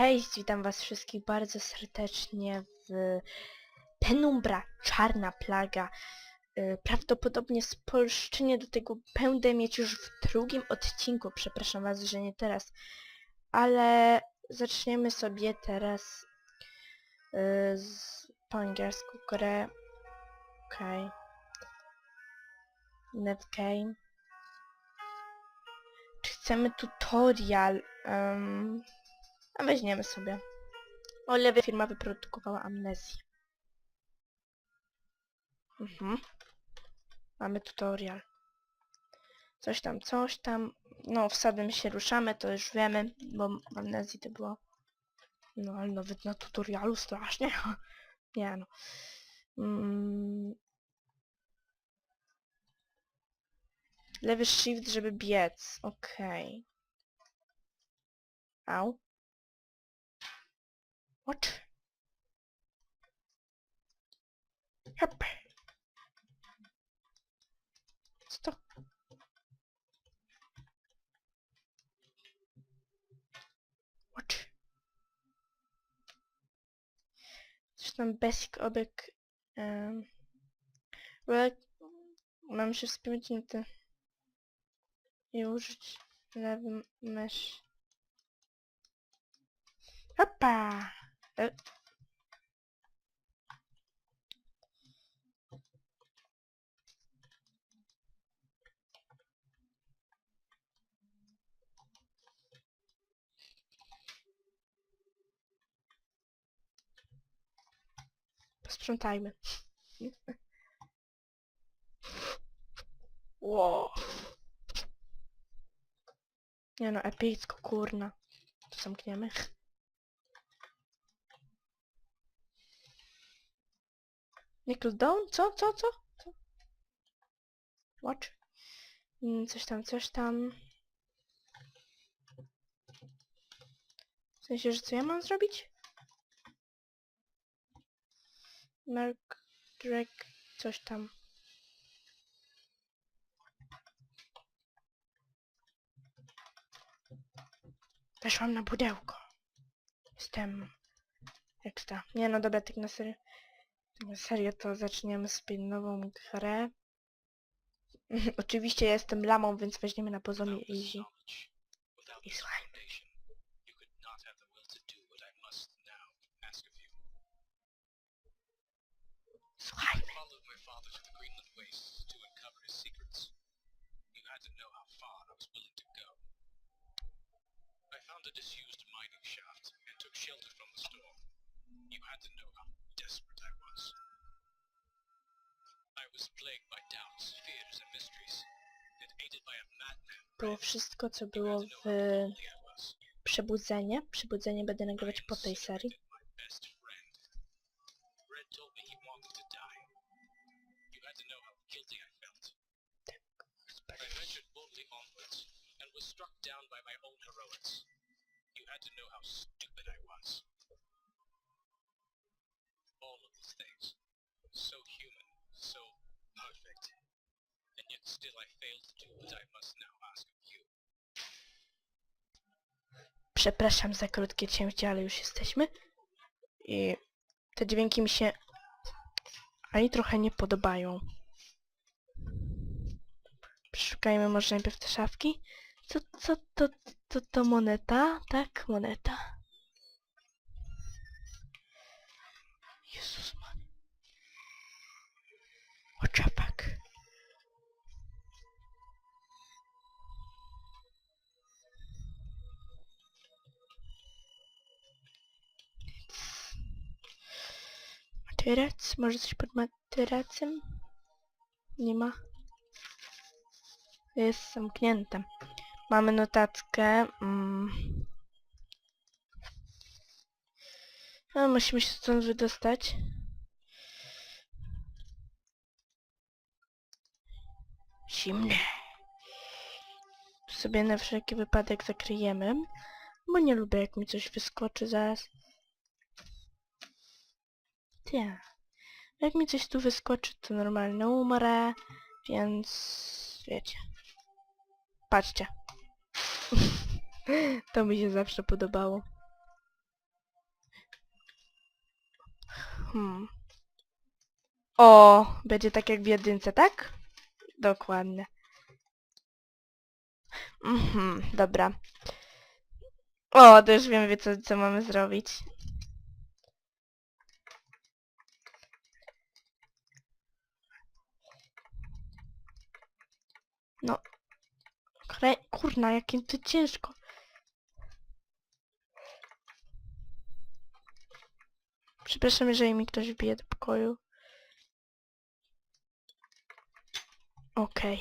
Cześć, witam was wszystkich bardzo serdecznie w Penumbra, Czarna Plaga. Y, Prawdopodobnie spolszczenie do tego będę mieć już w drugim odcinku, przepraszam was, że nie teraz. Ale zaczniemy sobie teraz y, z, po angielsku grę. Okej. Okay. Netgame. Czy chcemy tutorial? Um, a weźmiemy sobie. O, lewa firma wyprodukowała amnezję. Mhm. Mamy tutorial. Coś tam, coś tam. No, wsadem się ruszamy, to już wiemy, bo amnezji to było. No, ale nawet na tutorialu strasznie. Nie no. Mm. Lewy shift, żeby biec. Okej. Au. What? Hop. Co to? What? Coś tam basic obieg. Um, well, mam się te i użyć lewy mysz. Hopa! E. Posprzątajmy. Wow. Nie no, epicko, kurna. To zamkniemy. Nickel down? Co? Co? Co? Co? Watch. Mm, Coś tam, coś tam. W sensie, że co ja mam zrobić? Mark, drag, coś tam. Weszłam na pudełko. Jestem ekstra. Nie no dobra, tak na serio. Serio to zaczniemy sobie nową grę. Oczywiście ja jestem lamą, więc weźmiemy na poziomie easy. I słuchaj. Słuchajmy. I found a disused mining shaft and took shelter from the storm. You had to know how desperate I was. I was plagued by doubts, fears, and mysteries, and aided by a madman. Było wszystko, co było w. Przebudzenie. Przebudzenie będę nagrywać po tej serii. My best friend. Red told me he wanted to die. You had to know how guilty I felt. I ventured boldly onwards and was struck down by my own heroics. You had to know how stupid I was. All of these things. So human, so perfect. Still I failed to do what I must now ask of you. Przepraszam za krótkie cięcie, ale już jesteśmy. I te dźwięki mi się ani trochę nie podobają. Przeszukajmy może najpierw te szafki. Co, co to, to, to moneta? Tak, moneta. Jezus Maria. Materac? Może coś pod materacem? Nie ma. Jest zamknięte. Mamy notatkę. Mm. A, musimy się stąd wydostać. Zimne. Sobie na wszelki wypadek zakryjemy. Bo nie lubię jak mi coś wyskoczy zaraz. Jak mi coś tu wyskoczy, to normalnie umrę, więc wiecie. Patrzcie. to mi się zawsze podobało. Hmm. O, będzie tak jak w jedynce, tak? Dokładnie. Mhm, dobra. O, to już wiem, co, co mamy zrobić. No. Krę... Kurna, jakim to ciężko. Przepraszam, jeżeli mi ktoś wbije do pokoju. Okej.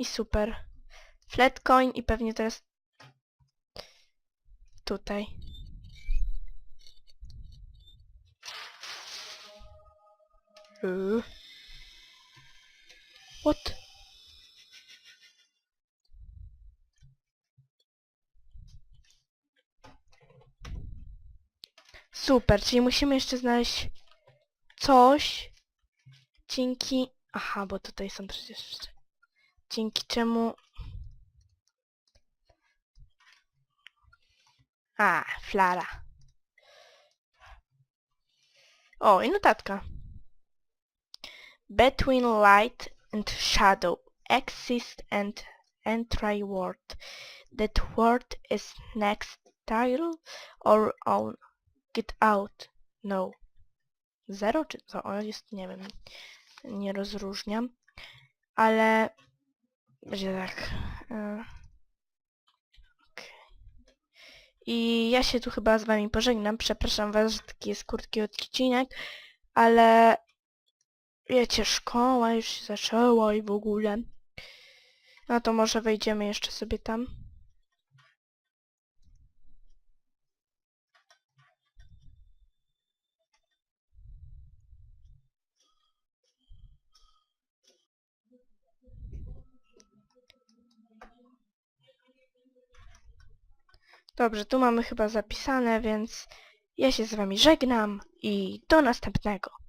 I super. Flatcoin i pewnie teraz tutaj. Yy. What? Super, czyli musimy jeszcze znaleźć coś, dzięki... Aha, bo tutaj są przecież jeszcze... Dzięki czemu... A, flara. O, i notatka. Between light and shadow exist and entry word. That word is next tile or on get out. No. Zero czy co? O, jest, nie wiem. Nie rozróżniam. Ale będzie tak. e. I ja się tu chyba z wami pożegnam. Przepraszam was, że taki jest krótki odcinek, ale wiecie, szkoła już się zaczęła i w ogóle. No to może wejdziemy jeszcze sobie tam. Dobrze, tu mamy chyba zapisane, więc ja się z wami żegnam i do następnego.